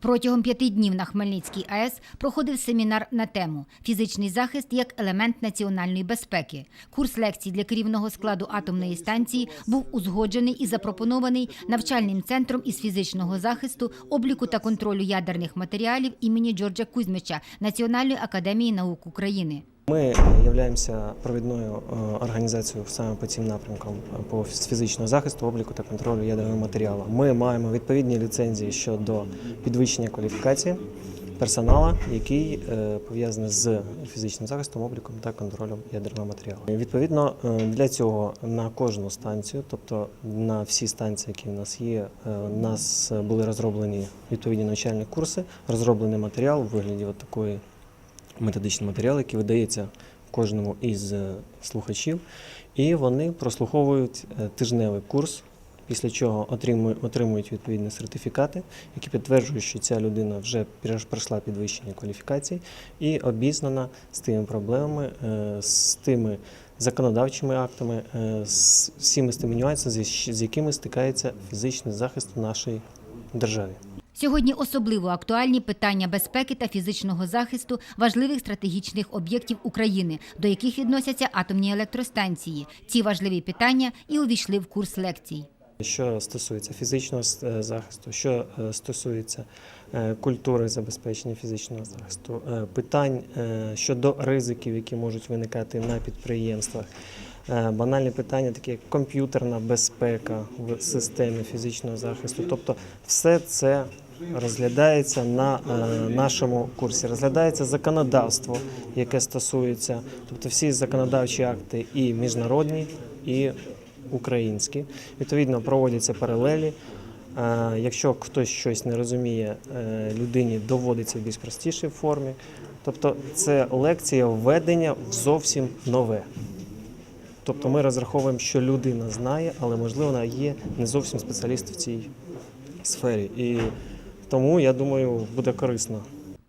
Протягом п'яти днів на Хмельницькій АЕС проходив семінар на тему Фізичний захист як елемент національної безпеки. Курс лекцій для керівного складу атомної станції був узгоджений і запропонований навчальним центром із фізичного захисту, обліку та контролю ядерних матеріалів імені Джорджа Кузьмича Національної академії наук України. Ми являємося провідною е, організацією саме по цим напрямкам е, по фіз- фізичного захисту, обліку та контролю ядерного матеріалу. Ми маємо відповідні ліцензії щодо підвищення кваліфікації персоналу, який е, пов'язаний з фізичним захистом, обліком та контролем ядерного матеріалу. Відповідно, для цього на кожну станцію, тобто на всі станції, які в нас є, у нас були розроблені відповідні навчальні курси, розроблений матеріал у вигляді от такої методичний матеріал, який видається кожному із е, слухачів, і вони прослуховують е, тижневий курс, після чого отримують, відповідні сертифікати, які підтверджують, що ця людина вже пройшла підвищення кваліфікації і обізнана з тими проблемами, е, з тими законодавчими актами, з всіми з тими нюансами, з якими стикається фізичний захист в нашій державі. Сьогодні особливо актуальні питання безпеки та фізичного захисту важливих стратегічних об'єктів України, до яких відносяться атомні електростанції. Ці важливі питання і увійшли в курс лекцій. Що стосується фізичного е, захисту, що е, стосується е, культури забезпечення фізичного захисту, питань щодо ризиків, які можуть виникати на підприємствах, банальні питання, такі як комп'ютерна безпека в системі фізичного захисту. Тобто, все це розглядається на е, нашому курсі. Розглядається законодавство, яке стосується, тобто всі законодавчі акти і міжнародні, і українські. Відповідно, проводяться паралелі. Е, Якщо хтось щось не розуміє, е, людині доводиться в більш простішій формі. Тобто це лекція введення в зовсім нове. Тобто ми розраховуємо, що людина знає, але можливо вона є не зовсім спеціаліст в цій сфері. І тому я думаю, буде корисно.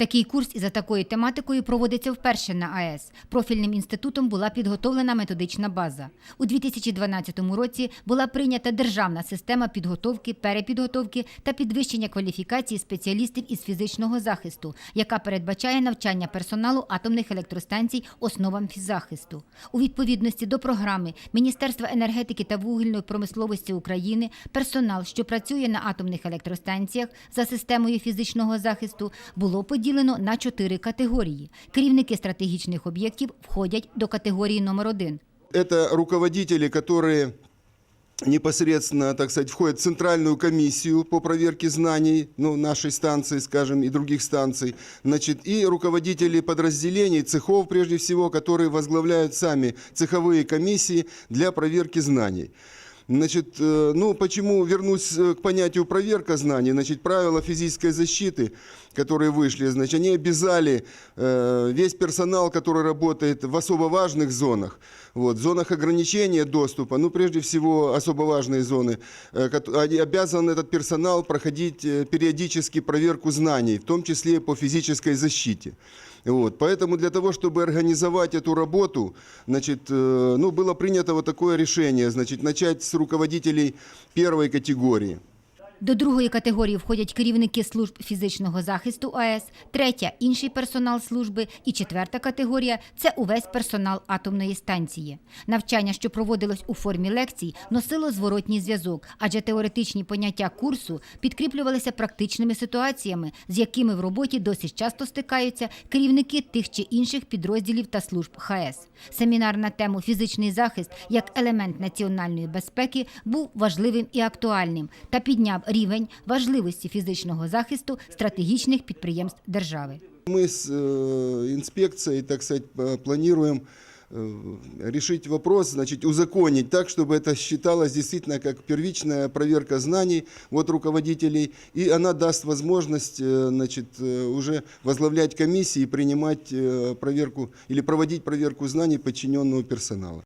Такий курс із за такою тематикою проводиться вперше на АЕС. Профільним інститутом була підготовлена методична база. У 2012 році була прийнята державна система підготовки, перепідготовки та підвищення кваліфікації спеціалістів із фізичного захисту, яка передбачає навчання персоналу атомних електростанцій основам фіззахисту. У відповідності до програми Міністерства енергетики та вугільної промисловості України персонал, що працює на атомних електростанціях за системою фізичного захисту, було поділено на чотири категорії. Керівники стратегічних об'єктів входять до категорії номер один. Это руководители, которые непосредственно, так сказать, входят в центральную комиссию по проверке знаний ну, нашей станции, скажем, и других станций, значит, и руководители подразделений, цехов прежде всего, которые возглавляют сами цеховые комиссии для проверки знаний. Значит, э, ну почему вернусь э, к понятию проверка знаний? Значит, правила физической защиты, которые вышли, значит, они обязали э, весь персонал, который работает в особо важных зонах, вот, зонах ограничения доступа, ну прежде всего особо важные зоны, э, кот- они обязан этот персонал проходить э, периодически проверку знаний, в том числе по физической защите. Вот, поэтому для того, чтобы организовать эту работу, значит, э, ну, было принято вот такое решение, значит, начать с руководителей первой категории. До другої категорії входять керівники служб фізичного захисту АЕС, третя інший персонал служби і четверта категорія це увесь персонал атомної станції. Навчання, що проводилось у формі лекцій, носило зворотній зв'язок, адже теоретичні поняття курсу підкріплювалися практичними ситуаціями, з якими в роботі досить часто стикаються керівники тих чи інших підрозділів та служб ХАЕС. Семінар на тему фізичний захист як елемент національної безпеки був важливим і актуальним та підняв рівень важливості фізичного захисту стратегічних підприємств держави. Мы с э, инспекцией, так сказать, п- планируем э, решить вопрос, значит, узаконить так, чтобы это считалось действительно как первичная проверка знаний от руководителей, и она даст возможность, э, значит, э, уже возглавлять комиссии и принимать э, проверку или проводить проверку знаний подчиненного персонала.